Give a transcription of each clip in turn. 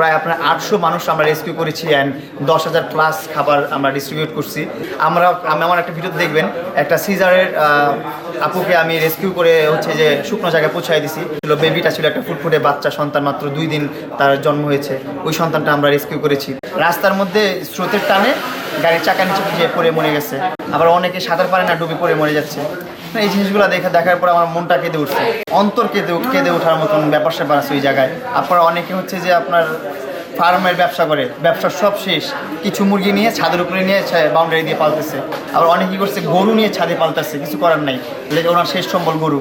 প্রায় আপনার আটশো মানুষ আমরা রেস্কিউ করেছি অ্যান্ড দশ হাজার প্লাস খাবার আমরা ডিস্ট্রিবিউট করছি। আমরা, আমি আমার একটা ভিডিও দেখবেন, একটা সিজারের আপুকে আমি রেস্কিউ করে হচ্ছে যে শুকনো জায়গায় পৌঁছাই দিছি। ছিল বেবিটা ছিল একটা ফুটফুটে বাচ্চা, সন্তান মাত্র দুই দিন তার জন্ম হয়েছে। ওই সন্তানটা আমরা রেস্কিউ করেছি। রাস্তার মধ্যে স্রোতের টানে গাড়ির চাকা নিচে পড়ে মরে গেছে। আবার অনেকে সাঁতার পারে না, ডুবে পড়ে মরে যাচ্ছে। এই জিনিসগুলো দেখে দেখার পর আমার মনটা কেঁদে উঠছে। অন্তর কেঁদে কেঁদে ওঠার মতন ব্যাপার স্যাপার আছে ওই জায়গায়। আপনারা অনেকে হচ্ছে যে আপনার ফার্মের ব্যবসা করে ব্যবসার সব শেষ। কিছু মুরগি নিয়ে ছাদের উপরে নিয়ে বাউন্ডারি দিয়ে পালতেছে। আবার অনেকে করছে গরু নিয়ে ছাদে পালতেছে, কিছু করার নাই। ওনার শেষ সম্বল গরু।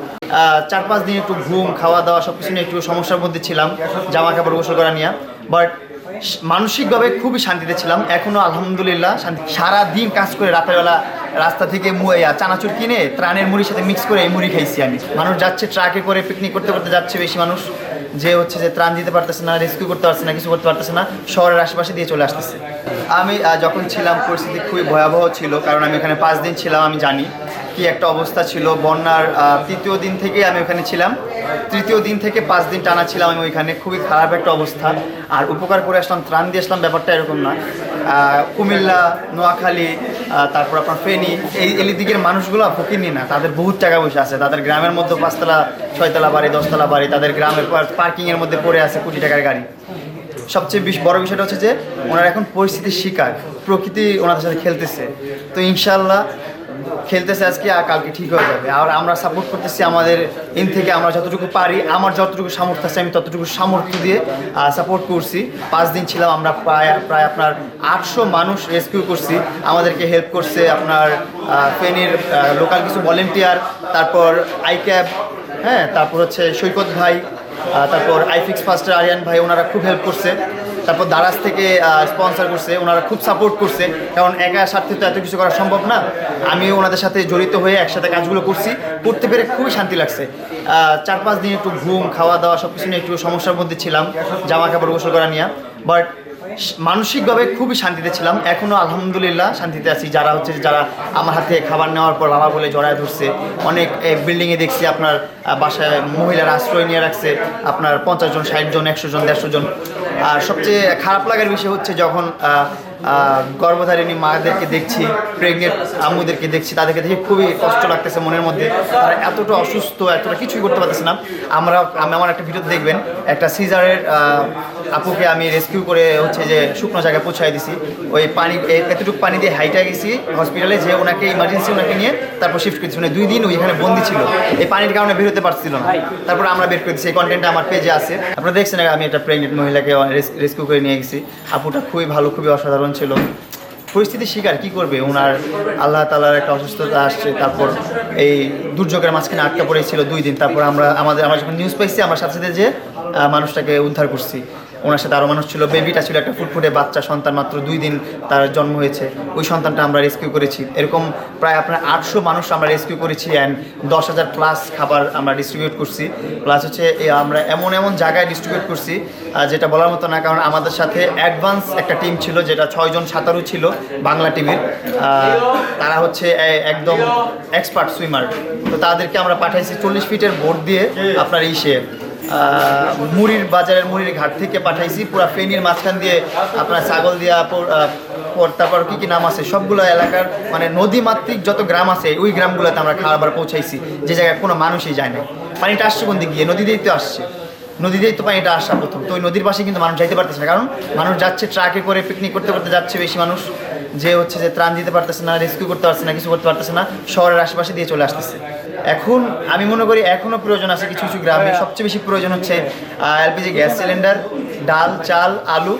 চার পাঁচ দিন একটু ঘুম, খাওয়া দাওয়া সব কিছু নিয়ে একটু সমস্যার মধ্যে ছিলাম, জামা কাপড় গোসল করা নিয়ে। বাট মানসিকভাবে খুবই শান্তিতে ছিলাম। এখনও আলহামদুলিল্লাহ শান্তি সারা দিন কাজ করে রাতেরবেলা রাস্তা থেকে মুয়া চানাচুর কিনে ত্রাণের মুড়ির সাথে মিক্স করে এই মুড়ি খাইছি আমি। মানুষ যাচ্ছে ট্রাকে করে পিকনিক করতে করতে যাচ্ছে বেশি মানুষ। যে হচ্ছে যে ত্রাণ দিতে পারতেছে না রেস্কিউ করতে পারছে না, কিছু করতে পারতেছে না, শহরের আশেপাশে দিয়ে চলে আসতেছে। আমি যখন ছিলাম, পরিস্থিতি খুবই ভয়াবহ ছিল, কারণ আমি এখানে পাঁচ দিন ছিলাম, আমি জানি কি একটা অবস্থা ছিল। বন্যার তৃতীয় দিন থেকে আমি ওখানে ছিলাম। তৃতীয় দিন থেকে পাঁচ দিন টানা ছিলাম আমি ওইখানে, খুবই খারাপ একটা অবস্থা। আর উপকার করে আসলাম, ত্রাণ দিয়ে আসলাম, ব্যাপারটা এরকম না। কুমিল্লা, নোয়াখালী তারপর আপনার ফেনী, এই এলি দিকের মানুষগুলো ফকিরনি না। তাদের বহুত টাকা পয়সা আছে। তাদের গ্রামের মধ্যে পাঁচতলা, ছয়তলা বাড়ি, দশতলা বাড়ি, তাদের গ্রামের পার্কিংয়ের মধ্যে পড়ে আছে কোটি টাকার গাড়ি। সবচেয়ে বেশ বড় বিষয়টা হচ্ছে যে, ওনারা এখন পরিস্থিতির শিকার। প্রকৃতি ওনাদের সাথে খেলতেছে। তো ইনশাল্লাহ খেলতেছে আজকে আর কালকে ঠিক হয়ে যাবে। আর আমরা সাপোর্ট করতেছি আমাদের ইন থেকে, আমরা যতটুকু পারি, আমার যতটুকু সামর্থ্য আছে, আমি ততটুকু সামর্থ্য দিয়ে সাপোর্ট করছি। পাঁচ দিন ছিলাম আমরা প্রায় প্রায় আপনার আটশো মানুষ রেস্কিউ করছি। আমাদেরকে হেল্প করছে আপনার ফেনীর লোকাল কিছু ভলেন্টিয়ার তারপর আই ক্যাব হ্যাঁ তারপর হচ্ছে সৈকত ভাই তারপর আইফিক্স ফাস্টার আরিয়ান ভাই, ওনারা খুব হেল্প করছে। তারপর দারাজ থেকে স্পন্সর করছে, ওনারা খুব সাপোর্ট করছে। কারণ একা স্বার্থে তো এত কিছু করা সম্ভব না। আমিও ওনাদের সাথে জড়িত হয়ে একসাথে কাজগুলো করছি। করতে পেরে খুবই শান্তি লাগছে। চার পাঁচ দিন একটু ঘুম, খাওয়া দাওয়া সব কিছু নিয়ে একটু সমস্যার মধ্যে ছিলাম, জামা কাপড় গোসল করা নিয়ে। বাট মানসিকভাবে খুবই শান্তিতে ছিলাম। এখনও আলহামদুলিল্লাহ শান্তিতে আছি। যারা হচ্ছে যারা আমার হাতে খাবার নেওয়ার পর বাবা বলে জড়ায় ধরছে, অনেক বিল্ডিংয়ে দেখছি আপনার বাসায় মহিলার আশ্রয় নিয়ে রাখছে, আপনার পঞ্চাশ জন, ষাট জন, একশো জন, দেড়শো জন। আর সবচেয়ে খারাপ লাগার বিষয় হচ্ছে যখন গর্ভধারিণী মাদেরকে দেখছি প্রেগনেন্ট আম্মুদেরকে দেখছি, তাদেরকে দেখে খুবই কষ্ট লাগতেছে মনের মধ্যে। তারা এতটা অসুস্থ, এতটা কিছুই করতে পারতেছে না। আমরা, আমি আমার একটা ভিডিও দেখবেন, একটা সিজারের আপুকে আমি রেস্কিউ করে হচ্ছে যে শুকনো জায়গায় পৌঁছাই দিছি। ওই পানি এতটুকু পানি দিয়ে হাইটা গেছি হসপিটালে যে ওনাকে ইমার্জেন্সি ওনাকে নিয়ে তারপর শিফট করেছি মানে দুই দিন ওইখানে বন্দি ছিল। এই পানির কারণে বেরোতে পারছিল না। তারপর আমরা বের করে দিচ্ছি এই কন্টেন্টটা আমার পেজে আছে। আপনারা দেখছেন, আমি একটা প্রেগনেন্ট মহিলাকে রেস্কিউ করে নিয়ে গেছি। আপুটা খুবই ভালো, খুবই অসাধারণ ছিল। পরিস্থিতি শিকার, কি করবে? ওনার আল্লাহ তালার একটা অসুস্থতা আসছে, তারপর এই দুর্যোগের মাঝখানে আটকা পড়েছিল দুই দিন। তারপর আমরা, আমাদের, আমরা যখন নিউজ পাইছি, আমার সাথে সাথে যে মানুষটাকে উদ্ধার করছি। ওনার সাথে আরও মানুষ ছিল। বেবিটা ছিল একটা ফুটফুটে বাচ্চা সন্তান মাত্র দুই দিন তার জন্ম হয়েছে। ওই সন্তানটা আমরা রেস্কিউ করেছি। এরকম প্রায় আপনার আটশো মানুষ আমরা রেস্কিউ করেছি অ্যান্ড দশ হাজার প্লাস খাবার আমরা ডিস্ট্রিবিউট করছি। প্লাস হচ্ছে আমরা এমন এমন জায়গায় ডিস্ট্রিবিউট করছি যেটা বলার মতো না কারণ আমাদের সাথে অ্যাডভান্স একটা টিম ছিল যেটা ছয়জন সাঁতারু ছিল বাংলা টিমের তারা হচ্ছে একদম এক্সপার্ট সুইমার তো তাদেরকে আমরা পাঠাইছি চল্লিশ ফিটের বোর্ড দিয়ে আপনার ইসে। আহ, মুড়ির বাজারের মুড়ির ঘাট থেকে পাঠাইছি, পুরো ফেনীর মাঝখান দিয়ে আপনার ছাগল দিয়া পর- তারপর কি কি নাম আছে? সবগুলো এলাকার মানে নদী মাতৃক যত গ্রাম আছে, ওই গ্রামগুলোতে আমরা খাবার পৌঁছাইছি, যে জায়গায় কোনো মানুষই যায় না পানিটা আসছে কোন দিক দিয়ে নদী দিয়েই তো আসছে। নদী দিয়েই তো পানিটা আসা প্রথম। তো ওই নদীর পাশে কিন্তু মানুষ যাইতে পারতেছে না, কারণ মানুষ যাচ্ছে, ট্রাকে করে পিকনিক করতে করতে যাচ্ছে বেশি মানুষ। যে হচ্ছে যে ত্রাণ দিতে পারতেছে না রেস্কিউ করতে পারছে না, কিছু করতে পারতেছে না, শহরের আশেপাশে দিয়ে চলে আসতেছে। এখন আমি মনে করি এখনও প্রয়োজন আছে কিছু কিছু গ্রামে। সবচেয়ে বেশি প্রয়োজন হচ্ছে এলপিজি গ্যাস সিলিন্ডার, ডাল, চাল, আলু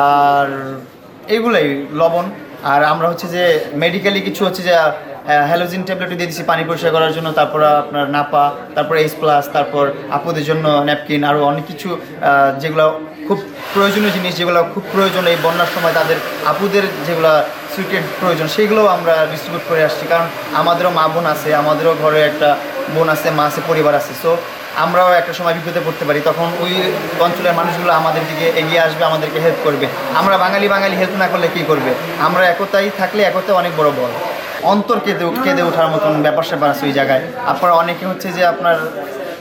আর এইগুলাই লবণ। আর আমরা হচ্ছে যে মেডিকেলি কিছু হচ্ছে যে হ্যালোজিন ট্যাবলেট দিয়ে দিচ্ছি পানি পরিষ্কার করার জন্য, তারপর আপনার নাপা, তারপর এইচ প্লাস তারপর আপুদের জন্য ন্যাপকিন আরও অনেক কিছু যেগুলো খুব প্রয়োজনীয় জিনিস, যেগুলো খুব প্রয়োজন এই বন্যার সময় তাদের আপুদের যেগুলো সুইটেড প্রয়োজন, সেগুলোও আমরা ডিস্ট্রিবিউট করে আসছি। কারণ আমাদেরও মা বোন আছে, আমাদেরও ঘরে একটা বোন আছে, মা আছে, পরিবার আছে। সো আমরাও একটা সময় বিপদে পড়তে পারি। তখন ওই অঞ্চলের মানুষগুলো আমাদের দিকে এগিয়ে আসবে, আমাদেরকে হেল্প করবে। আমরা বাঙালি বাঙালি হেল্প না করলে কী করবে? আমরা একতাই থাকলে একতা অনেক বড় বল অন্তর কেঁদে কেঁদে ওঠার মতন ব্যাপার স্যাপার আছে ওই জায়গায়। আপনার অনেকে হচ্ছে যে আপনার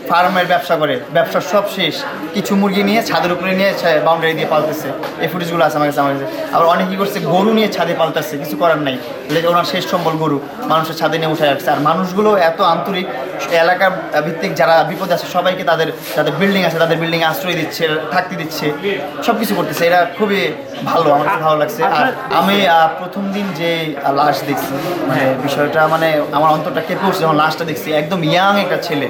ফার্মের ব্যবসা করে। ব্যবসা সব শেষ। কিছু মুরগি নিয়ে ছাদের উপরে নিয়ে বাউন্ডারি দিয়ে পালতেছে। এই ফুটেজগুলো আছে আমার কাছে আমার কাছে। আবার অনেক কি করছে গরু নিয়ে ছাদে পালতেছে। কিছু করার নাই। ওনার শেষ সম্বল গরু। মানুষের ছাদে নিয়ে উঠে রাখছে। আর মানুষগুলো এত আন্তরিক এলাকার ভিত্তিক যারা বিপদে আছে সবাইকে তাদের যাদের বিল্ডিং আছে তাদের বিল্ডিং আশ্রয় দিচ্ছে থাকতে দিচ্ছে। সব কিছু করতেছে। এটা খুবই ভালো। আমার ভালো লাগছে। আর আমি প্রথম দিন যে লাশ দেখছি মানে বিষয়টা মানে আমার অন্তরটা কেঁপে উঠছে। যখন লাশটা দেখছি। একদম ইয়াং একটা ছেলে।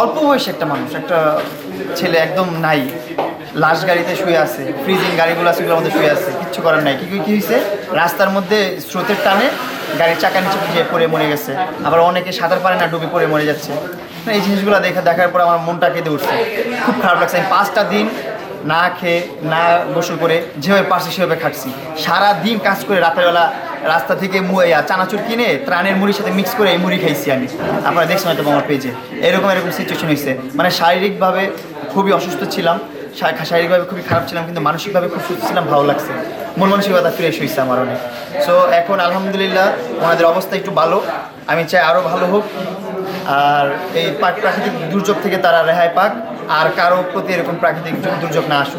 অল্প বয়সী একটা মানুষ, একটা ছেলে একদম নাই। লাশ গাড়িতে শুয়ে আছে ফ্রিজিং গাড়িগুলো আছে মধ্যে শুয়ে আছে, কিচ্ছু করার নাই। কী কী হয়েছে? রাস্তার মধ্যে স্রোতের টানে গাড়ির চাকা নিচে গিয়ে পড়ে মরে গেছে। আবার অনেকে সাঁতার পারে না, ডুবে পড়ে মরে যাচ্ছে। এই জিনিসগুলো দেখে, দেখার পর আমার মনটা কেঁদে উঠছে। খুব খারাপ লাগছে। আমি পাঁচটা দিন না খেয়ে, না গোসল করে যেভাবে পারছি সেভাবে খাচ্ছি সারা দিন কাজ করে রাতের বেলা রাস্তা থেকে চানাচুর কিনে ত্রাণের মুড়ির সাথে মিক্স করে এই মুড়ি খাইছি আমি। আপনারা দেখছেন হয়তো আমার পেজে এরকম এরকম সিচুয়েশন হয়েছে। মানে শারীরিকভাবে খুবই অসুস্থ ছিলাম। শারীরিকভাবে খুবই খারাপ ছিলাম, কিন্তু মানসিকভাবে খুব সুস্থ ছিলাম, ভালো লাগছে। মন মানসিকতা ফ্রেশ হয়েছে আমার অনেক। সো এখন আলহামদুলিল্লাহ ওনাদের অবস্থা একটু ভালো। আমি চাই আরও ভালো হোক। আর এই প্রাক- প্রাকৃতিক দুর্যোগ থেকে তারা রেহাই পাক। আর কারও প্রতি এরকম প্রাকৃতিক দুর্যোগ না আসুক।